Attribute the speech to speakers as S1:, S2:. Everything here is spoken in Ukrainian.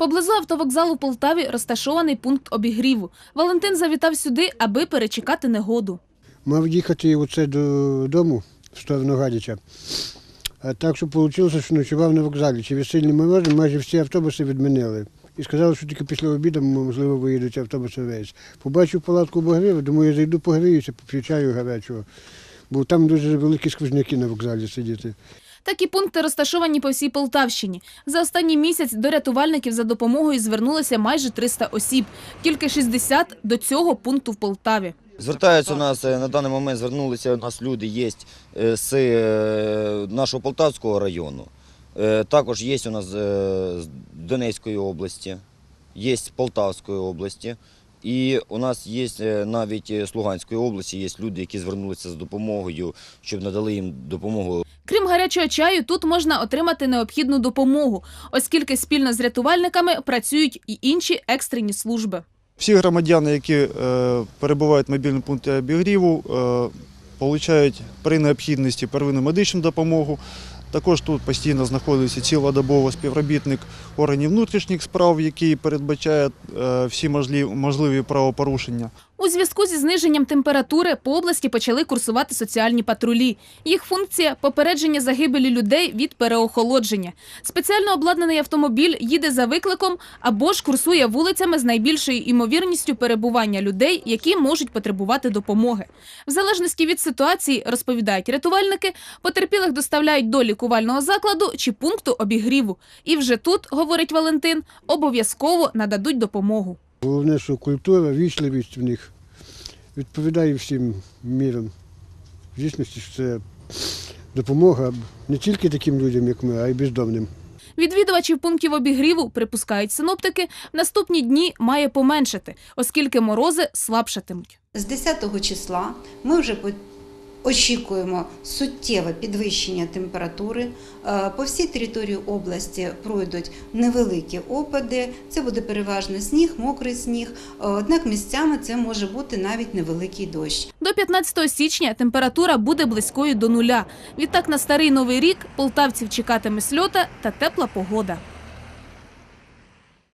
S1: Поблизу автовокзалу Полтаві розташований пункт обігріву. Валентин завітав сюди, аби перечекати негоду.
S2: Мав їхати оце додому в сторону Гадяча. А так, що вийшло, що ночував на вокзалі. Через сильні морози майже всі автобуси відмінили. І сказали, що тільки після обіду, можливо, виїдуть автобуси весь. Побачив палатку обогріву, думаю, я зайду погріюся, поп'ю гарячого. Бо там дуже великі сквозняки на вокзалі сидіти.
S1: Такі пункти розташовані по всій Полтавщині. За останній місяць до рятувальників за допомогою звернулося майже 300 осіб, тільки 60 до цього пункту в Полтаві.
S3: Звертаються у нас е, на даний момент звернулися. У нас люди є е, з е, нашого Полтавського району. Також є у нас з Донецької області, є з Полтавської області. І у нас є е, навіть е, з Луганської області є люди, які звернулися з допомогою, щоб надали їм допомогу
S1: Крім гарячого чаю, тут можна отримати необхідну допомогу, оскільки спільно з рятувальниками працюють і інші екстрені служби.
S4: Всі громадяни, які е, перебувають в мобільному пункті обігріву, отримують при необхідності первинну медичну допомогу. Також тут постійно знаходиться цілодобово співробітник органів внутрішніх справ, який передбачає е, всі можливі, можливі правопорушення.
S1: У зв'язку зі зниженням температури по області почали курсувати соціальні патрулі. Їх функція попередження загибелі людей від переохолодження. Спеціально обладнаний автомобіль їде за викликом або ж курсує вулицями з найбільшою імовірністю перебування людей, які можуть потребувати допомоги. В залежності від ситуації, розповідають рятувальники, потерпілих доставляють до лікувального закладу чи пункту обігріву. І вже тут, говорить Валентин, обов'язково нададуть допомогу.
S2: Головне, що культура, вічливість в них відповідає всім мірам. В дійсності що це допомога не тільки таким людям, як ми, а й бездомним.
S1: Відвідувачів пунктів обігріву, припускають синоптики, в наступні дні має поменшати, оскільки морози слабшатимуть.
S5: З 10 числа ми вже по- очікуємо суттєве підвищення температури. Е, По всій території області пройдуть невеликі опади. Це буде переважно сніг, мокрий сніг. Е, Однак місцями це може бути навіть невеликий дощ.
S1: До 15 січня температура буде близькою до нуля. Відтак на старий новий рік полтавців чекатиме сльота та тепла погода.